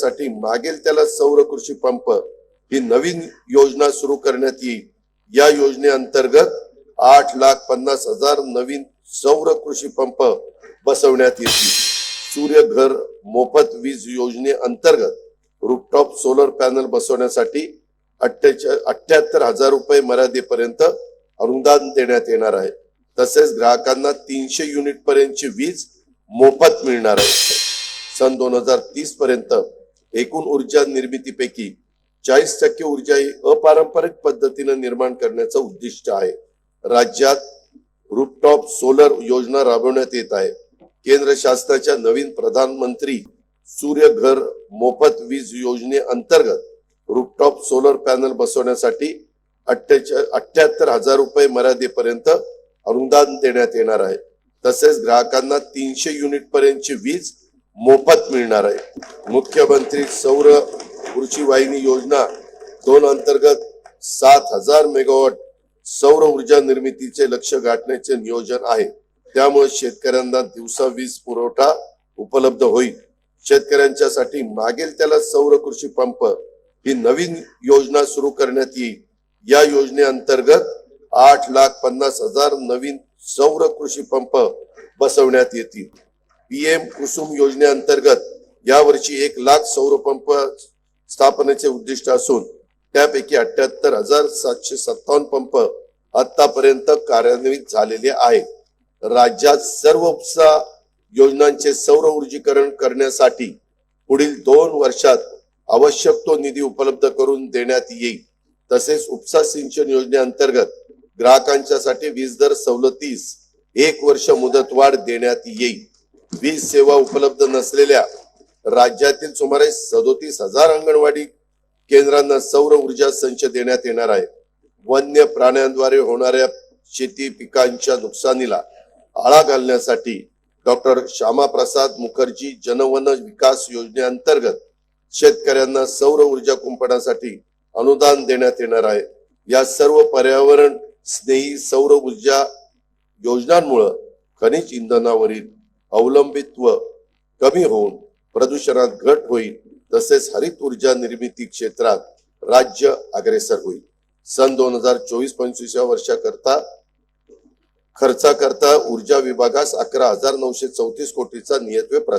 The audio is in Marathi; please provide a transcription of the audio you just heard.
करण्यासाठी मागेल त्याला सौर कृषी पंप ही नवीन योजना सुरू करण्यात येईल. या योजनेअंतर्गत आठ लाख पन्नास हजार नवीन सौर कृषी पंप बसवण्यात येतील. सूर्यघर मोफत वीज योजनेअंतर्गत रूफटॉप सोलर पॅनल बसवण्यासाठी अठ्ठ्याहत्तर हजार रुपये मर्यादेपर्यंत अनुदान देण्यात येणार आहे. तसेच ग्राहकांना तीनशे युनिट पर्यंतची वीज मोफत मिळणार आहे. सन दोन हजार तीस पर्यंत एकूण ऊर्जा निर्मितीपैकी चाळीस टक्के ऊर्जा ही अपारंपरिक पद्धतीने निर्माण करण्याचं उद्दिष्ट आहे. राज्यात रूपटॉप सोलर योजना राबवण्यात येत आहे. केंद्र शासनाच्या नवीन प्रधानमंत्री सूर्य घर मोफत वीज योजनेअंतर्गत रूपटॉप सोलर पॅनल बसवण्यासाठी अठ्ठ्याहत्तर हजार रुपये मर्यादेपर्यंत अनुदान देण्यात येणार आहे. तसेच ग्राहकांना तीनशे युनिट पर्यंतची वीज मोफत मिळणार आहे. मुख्यमंत्री सौर ऊर्जी वाहिनी योजना दोन अंतर्गत सात हजार मेगावॉट सौर ऊर्जा निर्मितीचे लक्ष गाठण्याचे नियोजन आहे. त्यामुळे शेतकऱ्यांना दिवसा वीज पुरवठा उपलब्ध होईल. शेतकऱ्यांच्यासाठी मागेल त्याला सौर कृषी पंप ही नवीन योजना सुरू करण्यात येईल. या योजनेअंतर्गत आठ लाख पन्नास हजार नवीन सौर कृषी पंप बसवण्यात येतील. पीएम कुसुम योजनेअंतर्गत यावर्षी एक लाख सौर पंप स्थापनेचे उद्दिष्ट असून त्यापैकी अठ्याहत्तर हजार सातशे सत्तावन्न पंप आतापर्यंत कार्यान्वित झालेले आहेत. राज्यात सर्व उपसा योजनांचे सौर ऊर्जीकरण करण्यासाठी पुढील दोन वर्षात आवश्यक तो निधी उपलब्ध करून देण्यात येईल. तसेच उपसा सिंचन योजनेअंतर्गत ग्राहकांच्यासाठी वीज दर सवलतीस एक वर्ष मुदतवाढ देण्यात येईल. वीज सेवा उपलब्ध नसलेल्या राज्यातील सुमारे सदोतीस हजार अंगणवाडी केंद्रांना सौर ऊर्जा संच देण्यात येणार आहे. वन्य प्राण्यांद्वारे होणाऱ्या शेती पिकांच्या नुकसानीला आळा घालण्यासाठी डॉक्टर श्यामाप्रसाद मुखर्जी जनवन विकास योजनेअंतर्गत शेतकऱ्यांना सौर ऊर्जा कुंपणासाठी अनुदान देण्यात येणार आहे. या सर्व पर्यावरण स्नेही सौर ऊर्जा योजनांमुळे खनिज इंधनावरील अवलंबित्व कमी होऊन प्रदूषणात घट होईल तसेच हरित ऊर्जा निर्मिती क्षेत्रात राज्य अग्रेसर होईल. सन दोन हजार चोवीस पंचवीस या वर्षाकरता खर्चाकरता ऊर्जा विभागास अकरा हजार नऊशे चौतीस कोटीचा नियत्वे